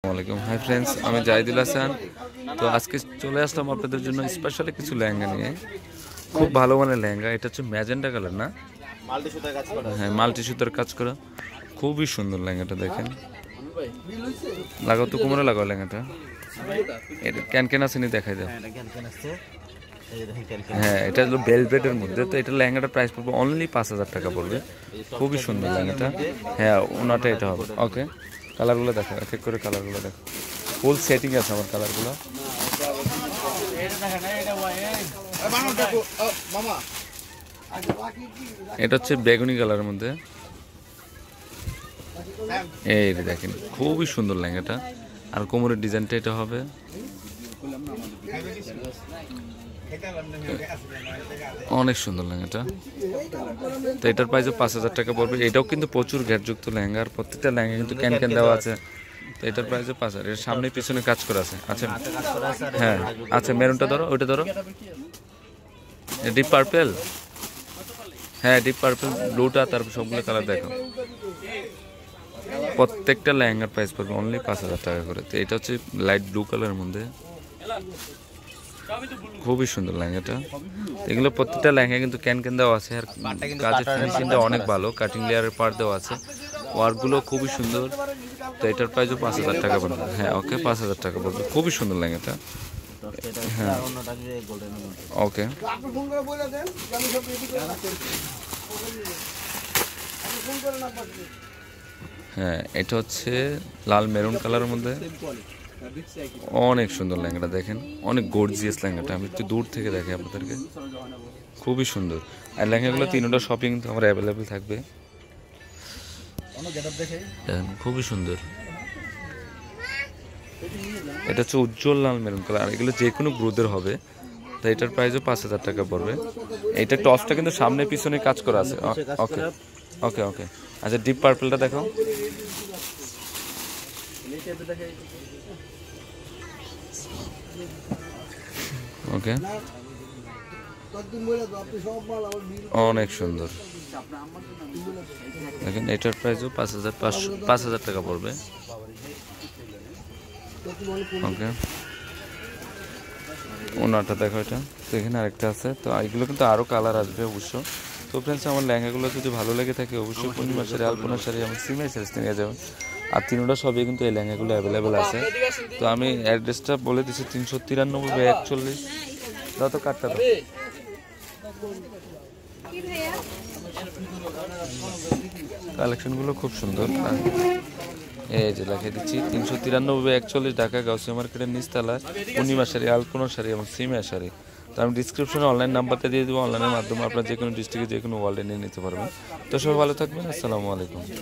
আসসালামাইকুম hi friends আমি জাহিদুল হাসান। তো আজকে চলে আসলাম আপনাদের জন্য স্পেশালি কিছু লেহেঙ্গা নিয়ে। খুব ভালো মানের লেহেঙ্গা। এটা হচ্ছে ম্যাজেন্ডা কালার না? হ্যাঁ মাল্টি সুতার কাজ করা। খুবই সুন্দর লেহেঙ্গাটা দেখেন। লাগাও তো কোমরে লাগাও লেহেঙ্গাটা। এটা ক্যান ক্যান আসেনি দেখাই দাও। হ্যাঁ এটা হ্যাঁ এটা হলো বেলভেটের মধ্যে। তো এটা লেহেঙ্গাটা প্রাইস পড়বে অনলি পাঁচ হাজার টাকা পড়বে। খুবই সুন্দর লেহেঙ্গাটা। হ্যাঁ ওনাটা এটা হবে। ওকে কালারগুলো দেখো, এক এক করে কালারগুলো দেখো। ফুল সেটিং আছে আমার কালারগুলো। এটা হচ্ছে বেগুনি কালারের মধ্যে। এই দেখেন, খুবই সুন্দর লেহেঙ্গাটা। আর কোমরের ডিজাইনটা এটা হবে। অনেক সুন্দর লেহেঙ্গাটা। তো এটার প্রাইসও পাঁচ হাজার টাকা পড়বে। এটাও কিন্তু প্রচুর ঘ্যাটযুক্ত লেহেঙ্গা। আর প্রত্যেকটা লেহেঙ্গা কিন্তু ক্যান ক্যান দেওয়া আছে। তো এটার প্রাইসও পাঁচ হাজার। এর সামনে পিছনে কাজ করা আছে। আচ্ছা হ্যাঁ আচ্ছা মেরুনটা ধরো ওইটা ধরো। ডিপ পার্পেল হ্যাঁ ডিপ পার্পেল ব্লুটা তারপর সবগুলো কালার দেখো প্রত্যেকটা লেহেঙ্গার প্রাইস পড়বে। অনলি পাঁচ হাজার টাকা করে। তো এটা হচ্ছে লাইট ব্লু কালারের মধ্যে। খুবই সুন্দর লেহেঙ্গাটা। এগুলো প্রত্যেকটা লেহেঙ্গা কিন্তু ক্যান ক্যান দেওয়া আছে আর কাজের ফিনিশিংটা অনেক ভালো কাটিং লেয়ারের পার দেওয়া আছে। ওয়ার্কগুলো খুবই সুন্দর। তো এটার প্রাইসও পাঁচ হাজার টাকা পড়বে। হ্যাঁ ওকে পাঁচ হাজার টাকা পড়বে। খুবই সুন্দর লেহেঙ্গাটা। এটা আর অন্যটা যে গোল্ডেন ওকে হ্যাঁ এটা হচ্ছে লাল মেরুন কালারের মধ্যে। অনেক সুন্দর লেহেঙ্গাটা দেখেন। অনেক গর্জিয়াস লেহেঙ্গাটা। আমি একটু দূর থেকে দেখি আপনাদেরকে। খুবই সুন্দর। আর লেহেঙ্গাগুলো তিনটা শপিং আমার অ্যাভেলেবেল থাকবে। দেখেন খুবই সুন্দর। এটা হচ্ছে উজ্জ্বল লাল মেরুন কালার আর এগুলো যে কোনো গ্রোথের হবে। তো এটার প্রাইসও পাঁচ হাজার টাকা পড়বে। এটা টপসটা কিন্তু সামনে পিছনে কাজ করা আছে। ওকে ওকে ওকে আচ্ছা ডিপ পার্পলটা দেখো ওকে অনেক সুন্দর। দেখেন, এটার প্রাইসও পাঁচ হাজার পাঁচশো, পাঁচ হাজার টাকা পড়বে। ওকে ওনারটা দেখো এটা। তো এখানে আরেকটা আছে। তো এগুলো কিন্তু আরও কালার আসবে অবশ্য। তো ফ্রেন্ডস আমার লেহেঙ্গাগুলো যদি ভালো লেগে থাকে, অবশ্যই পূর্ণিমা শাড়ি আলপনা শাড়ি আমার সিমের শাড়ি নিয়ে যাবেন আর তিনটা সবই কিন্তু এই লেহেঙ্গাগুলো অ্যাভেলেবেল আছে। তো আমি অ্যাড্রেসটা বলে দিচ্ছি তিনশো তিরানব্বই বা একচল্লিশ। দাও তো কাটটা দাও। কালেকশনগুলো খুব সুন্দর। এই যে লিখে দিচ্ছি, তিনশো তিরানব্বই একচল্লিশ ঢাকা গাউসিয়া মার্কেটের নিচতলা, পূর্ণিমা শাড়ি, আলপনা শাড়ি এবং সিমিয়া শাড়ি। তো আমি ডিসক্রিপশনে অনলাইন নাম্বারটা দিয়ে দেবো অনলাইনের মাধ্যমে আপনার যে কোনো ডিস্ট্রিক্টে যে কোনো ওয়ার্ল্ডে নিয়ে নিতে পারবেন। তো সবাই ভালো থাকবেন, আসসালামু আলাইকুম।